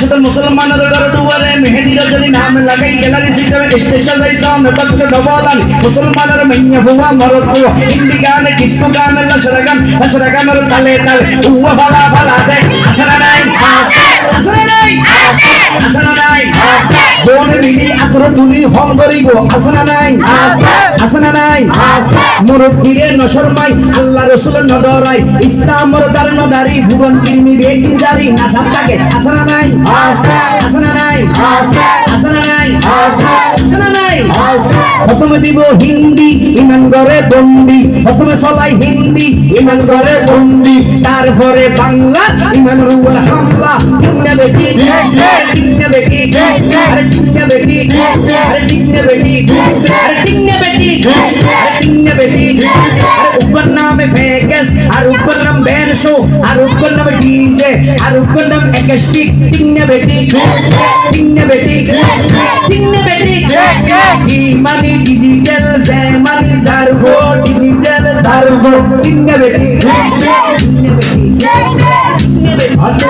শুধু মুসলমানের ঘরে দুয়ারে মেহেদির রজনী নাম লাগাই গ্যালারি সিস্টেমে স্পেশাল যাই সামনে বচ্চ ডবলান মুসলমানের মাইয়া ফুয়া মরত হিন্দি গানে ডিস্কো গানে লসরা গান লসরা গানের তালে তালে, উয়া ভালা ভালা দেখ আসরা মিলি আতর তুলি হম করিব আসনা নাই? আসনা নাই? মুরব্বীরে নশরমাই আল্লাহ রসুলের নডরাই ইসলামর দার নদারি ফুরন কিরমি বেকি জারি নাসাব থাকে আসনা নাই? আসনা নাই? আসনা নাই? আসনা নাই? প্রথমে দিব হিন্দি ইমান করে বন্দি। প্রথমে সলাই হিন্দি ইমান করে বন্দি। তারপরে বাংলা ইমান রুয়ার হামলা। বেটি টিন্না বেটি আরে টিন্না বেটি আরে টিন্না বেটি আরে টিন্না বেটি আরে টিন্না বেটি আরে উপর নামে ফেকেস আর উপর নাম বেনশো আর উপর নামে ডিজে আর উপর নাম একাস্টিক টিন্না বেটি টিন্না বেটি টিন্না বেটি ইমানি ডিজিটাল জেমানি সার্ভো ডিজিটাল সার্ভো টিন্না বেটি টিন্না বেটি টিন্না বেটি আরও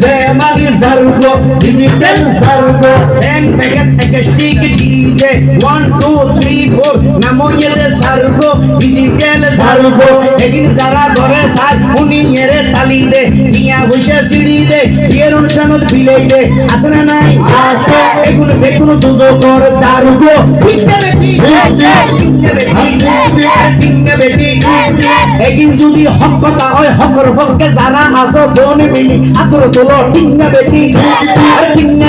digital জেমানি servo digital servo N package একাস্টিক DJ 1 2 3 4 নামো ইয়েলে সার্ভো ডিজিটাল সার্ভো এদিন যারা ঘরে সাজ উনি এরে তালি দে নিয়া বসে সিঁড়ি দে বিয়ের অনুষ্ঠানত বিলাই দে। আছে না নাই? আছে। এগুলো বেগুলো এগিন যদি হক কথা হয় হকর ফককে যারা আসো বোন মিলি আতর তোলো টিঙ্গা বেটি আর তিনটা